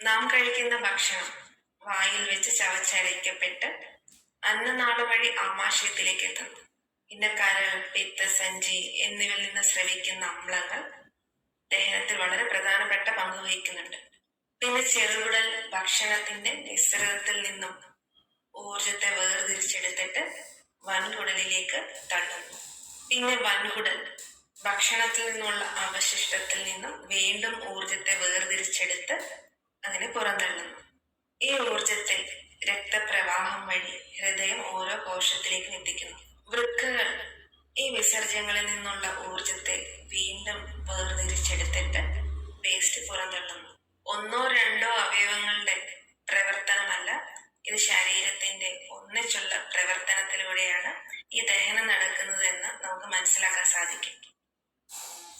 നാം കഴിക്കുന്ന ഭക്ഷണം വായിൽ വെച്ച് ചവച്ചരയ്ക്കപ്പെട്ട് അന്നനാൾ വഴി ആമാശയത്തിലേക്ക് എത്തുന്നു പിന്നെ കരൾ പിത്ത് സഞ്ചി എന്നിവയിൽ നിന്ന് ശ്രവിക്കുന്ന അമ്ലങ്ങൾ ദഹനത്തിൽ വളരെ പ്രധാനപ്പെട്ട പങ്ക് വഹിക്കുന്നുണ്ട്. പിന്നെ ചെറുകുടൽ ഭക്ഷണത്തിന്റെ നിസ്സൃതത്തിൽ നിന്നും ഊർജത്തെ വേർതിരിച്ചെടുത്തിട്ട് വൻകുടലിലേക്ക് തള്ളുന്നു. പിന്നെ വൻകുടൽ ഭക്ഷണത്തിൽ നിന്നുള്ള അവശിഷ്ടത്തിൽ നിന്നും വീണ്ടും ഊർജത്തെ വേർതിരിച്ചെടുത്ത് അങ്ങനെ പുറന്തള്ളുന്നു. ഈ ഊർജത്തെ രക്തപ്രവാഹം വഴി ഹൃദയം ഓരോ കോശത്തിലേക്ക് എത്തിക്കുന്നു വൃക്കകൾ ഈ വിസർജ്യങ്ങളിൽ നിന്നുള്ള ഊർജത്തെ വീണ്ടും വേർതിരിച്ചെടുത്തിട്ട് വേസ്റ്റ് പുറന്തള്ളുന്നു. ഒന്നോ രണ്ടോ അവയവങ്ങളുടെ പ്രവർത്തനമല്ല ഇത് ശരീരത്തിന്റെ ഒന്നിച്ചുള്ള പ്രവർത്തനത്തിലൂടെയാണ് ഈ ദഹനം നടക്കുന്നതെന്ന് നമുക്ക് മനസ്സിലാക്കാൻ സാധിക്കും.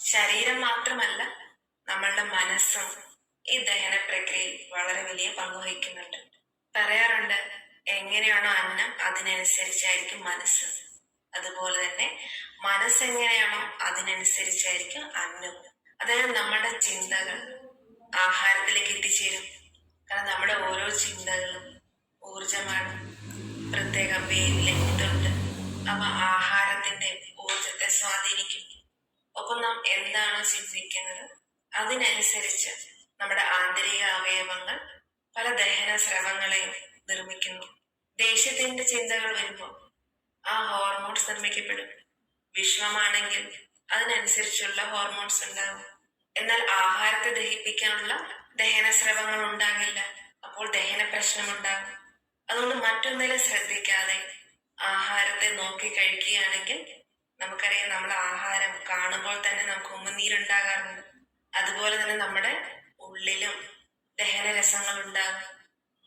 ശരീരം മാത്രമല്ല നമ്മളുടെ മനസ്സും ഈ ദഹന പ്രക്രിയയിൽ വളരെ വലിയ പങ്ക് വഹിക്കുന്നുണ്ട്. പറയാറുണ്ട് എങ്ങനെയാണോ അന്നം അതിനനുസരിച്ചായിരിക്കും മനസ്സ്. അതുപോലെ തന്നെ മനസ്സ് എങ്ങനെയാണോ അതിനനുസരിച്ചായിരിക്കും അന്നം. അതായത് നമ്മുടെ ചിന്തകൾ ആഹാരത്തിലേക്ക് എത്തിച്ചേരും. കാരണം നമ്മുടെ ഓരോ ചിന്തകളും ഊർജമാണ് പ്രത്യേക വേവ് ലെങ്തുണ്ട് അവ ആഹാരത്തിന്റെ ഊർജത്തെ സ്വാധീനിക്കും. ഒപ്പം നാം എന്താണോ ചിന്തിക്കുന്നത് അതിനനുസരിച്ച് നമ്മുടെ ആന്തരിക അവയവങ്ങൾ പല ദഹന സ്രവങ്ങളെയും നിർമ്മിക്കുന്നു. ദേഷ്യത്തിന്റെ ചിന്തകൾ വരുമ്പോൾ ആ ഹോർമോൺസ് നിർമ്മിക്കപ്പെടും. വിഷമമാണെങ്കിൽ അതിനനുസരിച്ചുള്ള ഹോർമോൺസ് ഉണ്ടാകും എന്നാൽ ആഹാരത്തെ ദഹിപ്പിക്കാനുള്ള ദഹന സ്രവങ്ങൾ ഉണ്ടാകില്ല. അപ്പോൾ ദഹന പ്രശ്നമുണ്ടാകും അതുകൊണ്ട് മറ്റൊന്നിലും ശ്രദ്ധിക്കാതെ ആഹാരത്തെ നോക്കി കഴിക്കുകയാണെങ്കിൽ നമുക്കറിയാം നമ്മൾ ആഹാരം കാണുമ്പോൾ തന്നെ നമുക്ക് ഉമ്മനീരുണ്ടാകാറുണ്ട്. അതുപോലെ തന്നെ നമ്മുടെ ഉള്ളിലും ദഹനരസങ്ങൾ ഉണ്ടാകും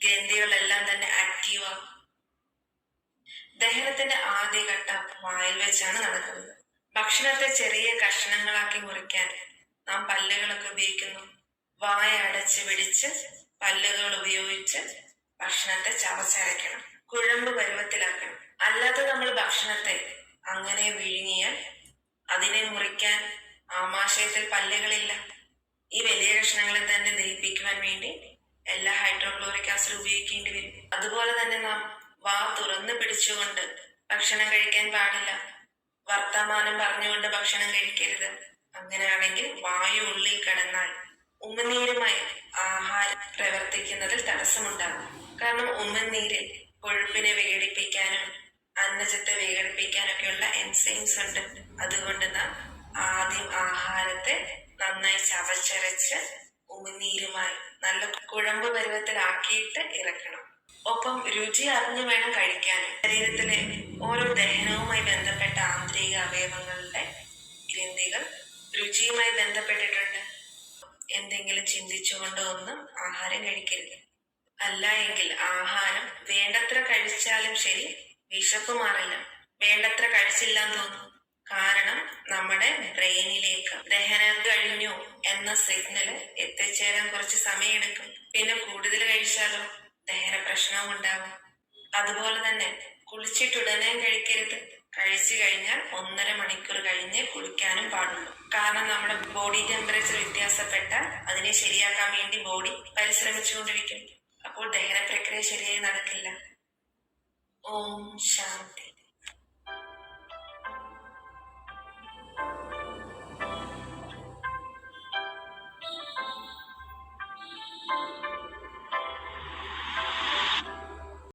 ഗ്രന്ഥികളെല്ലാം തന്നെ ആക്റ്റീവ് ആകും ദഹനത്തിന്റെ ആദ്യഘട്ടം വായിൽ വെച്ചാണ് നടക്കുന്നത്. ഭക്ഷണത്തെ ചെറിയ കഷ്ണങ്ങളാക്കി മുറിക്കാൻ നാം പല്ലുകളൊക്കെ ഉപയോഗിക്കുന്നു. വായ അടച്ച് പിടിച്ച് പല്ലുകൾ ഉപയോഗിച്ച് ഭക്ഷണത്തെ ചവച്ചരയ്ക്കണം. കുഴമ്പ് പരുവത്തിലാക്കണം. അല്ലാതെ നമ്മൾ ഭക്ഷണത്തെ അങ്ങനെ വിഴുങ്ങിയാൽ അതിനെ മുറിക്കാൻ ആമാശയത്തിൽ പല്ലുകളില്ല. ഈ വലിയ കഷ്ണങ്ങളെ തന്നെ ദഹിപ്പിക്കുവാൻ വേണ്ടി എല്ലാ ഹൈഡ്രോക്ലോറിക് ആസിഡ് ഉപയോഗിക്കേണ്ടി വരും. അതുപോലെ തന്നെ നാം വാ തുറന്നു പിടിച്ചുകൊണ്ട് ഭക്ഷണം കഴിക്കാൻ പാടില്ല. വർത്തമാനം പറഞ്ഞുകൊണ്ട് ഭക്ഷണം കഴിക്കരുത്. അങ്ങനെയാണെങ്കിൽ വായു ഉള്ളിൽ കിടന്നാൽ ഉമ്മനീരുമായി ആഹാരം പ്രവർത്തിക്കുന്നതിൽ തടസ്സമുണ്ടാകും. കാരണം ഉമ്മനീരിൽ കൊഴുപ്പിനെ വിഘടിപ്പിക്കാനും അന്നജത്തെ വിഘടിപ്പിക്കാനൊക്കെയുള്ള എൻസൈംസ് ഉണ്ട്. അതുകൊണ്ട് നാം ആദ്യം ആഹാരത്തെ നന്നായി ചവച്ചരച്ച് ഉമിനീരുമായി നല്ല കുഴമ്പ് പരുവത്തിലാക്കിയിട്ട് ഇറക്കണം. ഒപ്പം രുചി അറിഞ്ഞു വേണം കഴിക്കാൻ. ശരീരത്തിലെ ഓരോ ദഹനവുമായി ബന്ധപ്പെട്ട ആന്തരിക അവയവങ്ങളുടെ ഗ്രന്ഥികൾ രുചിയുമായി ബന്ധപ്പെട്ടിട്ടുണ്ട്. എന്തെങ്കിലും ചിന്തിച്ചുകൊണ്ട് ഒന്നും ആഹാരം കഴിക്കരുത്. അല്ല എങ്കിൽ ആഹാരം വേണ്ടത്ര കഴിച്ചാലും ശരി വിശപ്പ് മാറില്ല വേണ്ടത്ര കഴിച്ചില്ലാന്ന് തോന്നും. കാരണം നമ്മുടെ ബ്രെയിനിലേക്ക് എന്ന സിഗ്നൽ എത്തിച്ചേരാൻ കുറച്ച് സമയമെടുക്കും. പിന്നെ കൂടുതൽ കഴിച്ചാലോ? ദഹന പ്രശ്നവും ഉണ്ടാവും അതുപോലെ തന്നെ കുളിച്ചിട്ടുടനെ കഴിക്കരുത്. കഴിച്ചു കഴിഞ്ഞാൽ ഒന്നര മണിക്കൂർ കഴിഞ്ഞ് കുളിക്കാനും പാടുള്ളൂ. കാരണം നമ്മുടെ ബോഡി ടെമ്പറേച്ചർ വ്യത്യാസപ്പെട്ടാൽ അതിനെ ശരിയാക്കാൻ വേണ്ടി ബോഡി പരിശ്രമിച്ചുകൊണ്ടിരിക്കും. അപ്പോൾ ദഹന പ്രക്രിയ ശരിയായി നടക്കില്ല. ഓം ശാന്തി.